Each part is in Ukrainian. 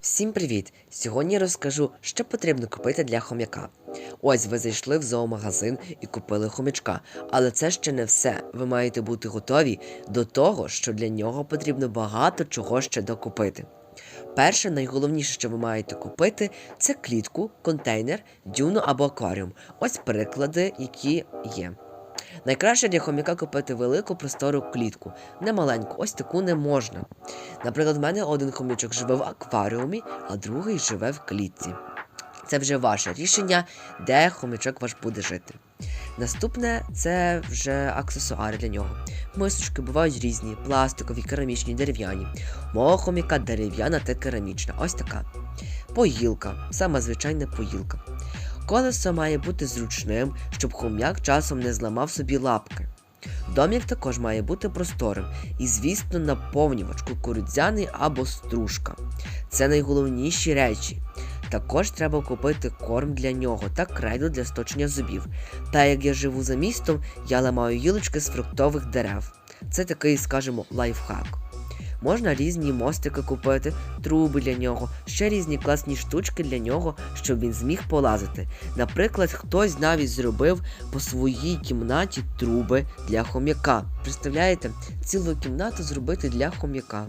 Всім привіт! Сьогодні я розкажу, що потрібно купити для хом'яка. Ось ви зайшли в зоомагазин і купили хомячка, але це ще не все. Ви маєте бути готові до того, що для нього потрібно багато чого ще докупити. Перше, найголовніше, що ви маєте купити, це клітку, контейнер, дюну або акваріум. Ось приклади, які є. Найкраще для хомяка купити велику простору клітку, не маленьку, ось таку не можна. Наприклад, в мене один хомячок живе в акваріумі, а другий живе в клітці. Це вже ваше рішення, де хомячок ваш буде жити. Наступне це вже аксесуари для нього. Мисочки бувають різні: пластикові, керамічні, дерев'яні. Мого хомяка дерев'яна та керамічна. Ось така. Поїлка, сама звичайна поїлка. Колесо має бути зручним, щоб хом'як часом не зламав собі лапки. Домік також має бути просторим і, звісно, наповнювач кукурудзяний або стружка. Це найголовніші речі. Також треба купити корм для нього та крейду для сточення зубів. Та як я живу за містом, я ламаю гілочки з фруктових дерев. Це такий, скажімо, лайфхак. Можна різні мостики купити, труби для нього, ще різні класні штучки для нього, щоб він зміг полазити. Наприклад, хтось навіть зробив по своїй кімнаті труби для хом'яка. Представляєте, цілу кімнату зробити для хом'яка.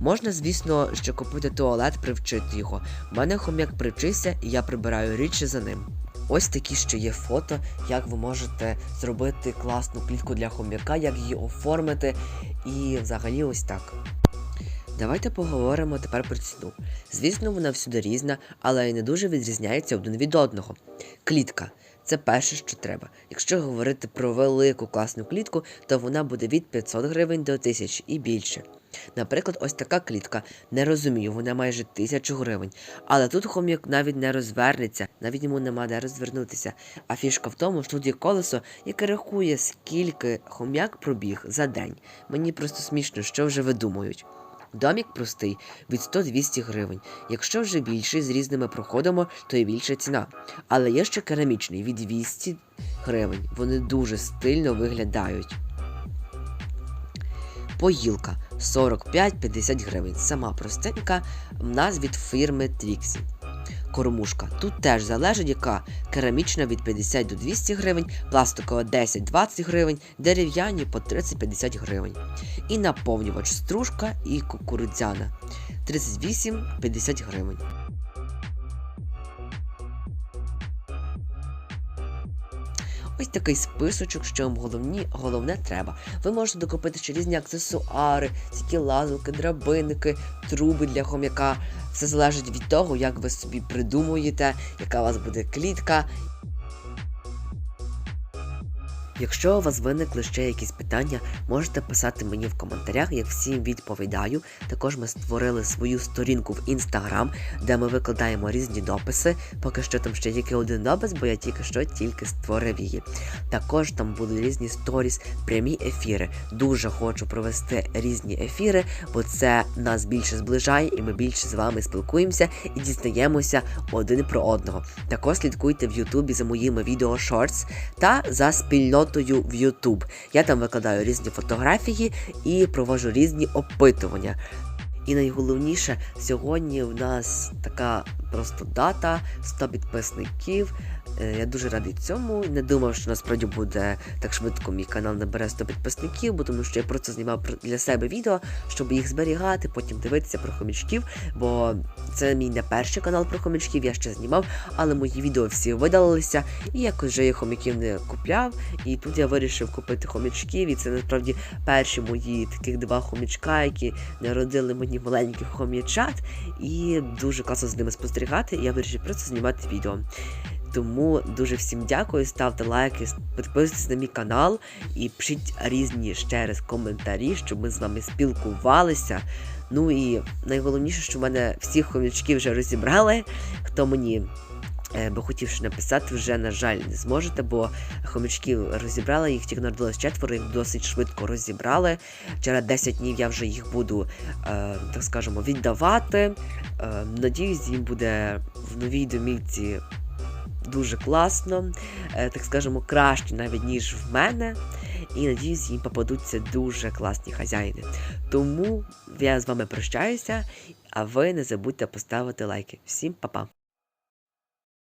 Можна, звісно, ще купити туалет, привчити його. У мене хом'як привчився, і я прибираю річі за ним. Ось такі ще є фото, як ви можете зробити класну клітку для хом'яка, як її оформити, і взагалі ось так. Давайте поговоримо тепер про ціну. Звісно, вона всюди різна, але не дуже відрізняється один від одного. Клітка це перше, що треба. Якщо говорити про велику класну клітку, то вона буде від 500 гривень до 1000 і більше. Наприклад, ось така клітка. Не розумію, вона майже 1000 гривень. Але тут хом'як навіть не розвернеться, навіть йому нема де розвернутися. А фішка в тому, що тут є колесо, яке рахує, скільки хом'як пробіг за день. Мені просто смішно, що вже видумують. Домік простий від 100-200 гривень. Якщо вже більший з різними проходами, то і більша ціна. Але є ще керамічний від 200 гривень. Вони дуже стильно виглядають. Поїлка 45-50 гривень. Сама простенька, в нас від фірми Trixie. Кормушка. Тут теж залежить, яка керамічна від 50 до 200 гривень, пластикова 10-20 гривень, дерев'яні по 30-50 гривень. І наповнювач стружка і кукурудзяна 38-50 гривень. Ось такий списочок, що вам головні, головне треба. Ви можете докупити ще різні аксесуари, всякі лазилки, драбинки, труби для хом'яка. Все залежить від того, як ви собі придумуєте, яка у вас буде клітка. Якщо у вас виникли ще якісь питання, можете писати мені в коментарях, я всім відповідаю. Також ми створили свою сторінку в інстаграм, де ми викладаємо різні дописи. Поки що там ще тільки один допис, бо я тільки що тільки створив її. Також там будуть різні сторіс, прямі ефіри. Дуже хочу провести різні ефіри, бо це нас більше зближає, і ми більше з вами спілкуємося і дізнаємося один про одного. Також слідкуйте в Ютубі за моїми відео шортс та за спільнотою в Ютуб. Я там викладаю різні фотографії і провожу різні опитування. І найголовніше, сьогодні в нас така просто дата 100 підписників. Е, Я дуже радий цьому. Не думав, що насправді буде так швидко мій канал набере 100 підписників, бо тому що я просто знімав для себе відео, щоб їх зберігати, потім дивитися про хомячків. Бо це мій не перший канал про хомячків, я ще знімав, але мої відео всі видалилися, і якось вже я хомяків не купляв. І тут я вирішив купити хомячків, і це насправді перші мої таких два хомячка, які народили мені маленьких хом'ячат, і дуже класно з ними спостерігати. І я вирішив просто знімати відео. Тому дуже всім дякую, ставте лайки, підписуйтесь на мій канал і пишіть різні ще раз коментарі, щоб ми з вами спілкувалися. Ну і найголовніше, що в мене всіх хомячків вже розібрали. Хто мені е, би хотів написати, вже, на жаль, не зможете, бо хомячків розібрали, їх тільки народилось четверо, їх досить швидко розібрали. Через 10 днів я вже їх буду, е, так скажемо, віддавати. Е, надіюсь, їм буде в новій домівці дуже класно, е, так скажемо, краще навіть ніж в мене. І надіюсь, їм попадуться дуже класні хазяїни. Тому я з вами прощаюся, А ви не забудьте поставити лайки. Всім па-па!